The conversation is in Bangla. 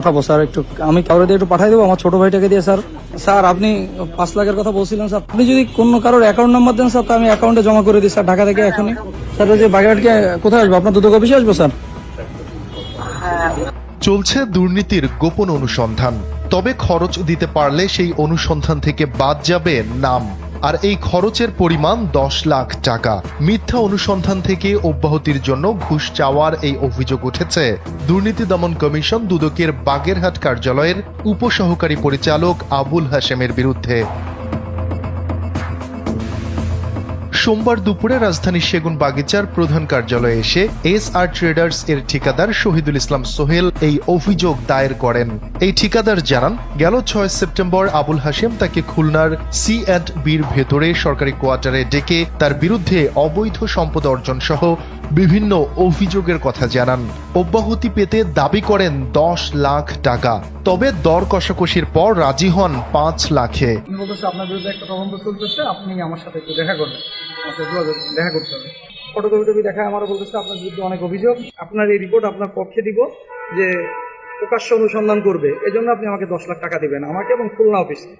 পাঠাবো, স্যার, একটু আমি দিয়ে একটু পাঠাই দেবো, আমার ছোট ভাইটাকে দিয়ে, স্যার। স্যার, আপনি পাঁচ লাখের কথা বলছিলেন, স্যার। আপনি যদি কোনো কারোর অ্যাকাউন্ট নাম্বার দেন, স্যার, তো আমি অ্যাকাউন্টে জমা করে দিই, স্যার, ঢাকা থেকে এখনই। স্যার যে বাগেরহাটকে কোথায় আসব? আপনার দুদক অফিসে আসব, স্যার? চলছে দুর্নীতির গোপন অনুসন্ধান। তবে খরচ দিতে পারলে সেই অনুসন্ধান থেকে বাদ যাবে নাম। আর এই খরচের পরিমাণ দশ লাখ টাকা। মিথ্যা অনুসন্ধান থেকে অব্যাহতির জন্য ঘুষ চাওয়ার এই অভিযোগ উঠেছে। দুর্নীতি দমন কমিশন দুদকের বাগেরহাট কার্যালয়ের উপসহকারী পরিচালক আবুল হাশেমের বিরুদ্ধে। সোমবার দুপুরে রাজধানীর সেগুন বাগিচার প্রধান কার্যালয়ে এসে এস আর ট্রেডার্স এর ঠিকাদার শহীদুল ইসলাম সোহেল এই অভিযোগ দায়ের করেন। এই ঠিকাদার জানান, গেল ছয় সেপ্টেম্বর আবুল হাশেম তাকে খুলনার সি অ্যান্ড বির ভেতরে সরকারি কোয়ার্টারে ডেকে তার বিরুদ্ধে অবৈধ সম্পদ অর্জন সহ বিভিন্ন অভিযোগের কথা জানান। অব্যাহতি পেতে দাবি করেন দশ লাখ টাকা। তবে দর কষাকষির পর রাজি হন পাঁচ লাখে। আপনার বিরুদ্ধে একটা তদন্ত চলতেছে, আপনি আমার সাথে একটু দেখা করবেন। যোগাযোগ, দেখা করতে হবে। ফটোকপি টপি দেখা আমারও বলতেছে, আপনার বিরুদ্ধে অনেক অভিযোগ। আপনার এই রিপোর্ট আপনার পক্ষে দিব যে প্রকাশ্য অনুসন্ধান করবে। এজন্য আপনি আমাকে দশ লাখ টাকা দিবেন, আমাকে এবং খুলনা অফিসে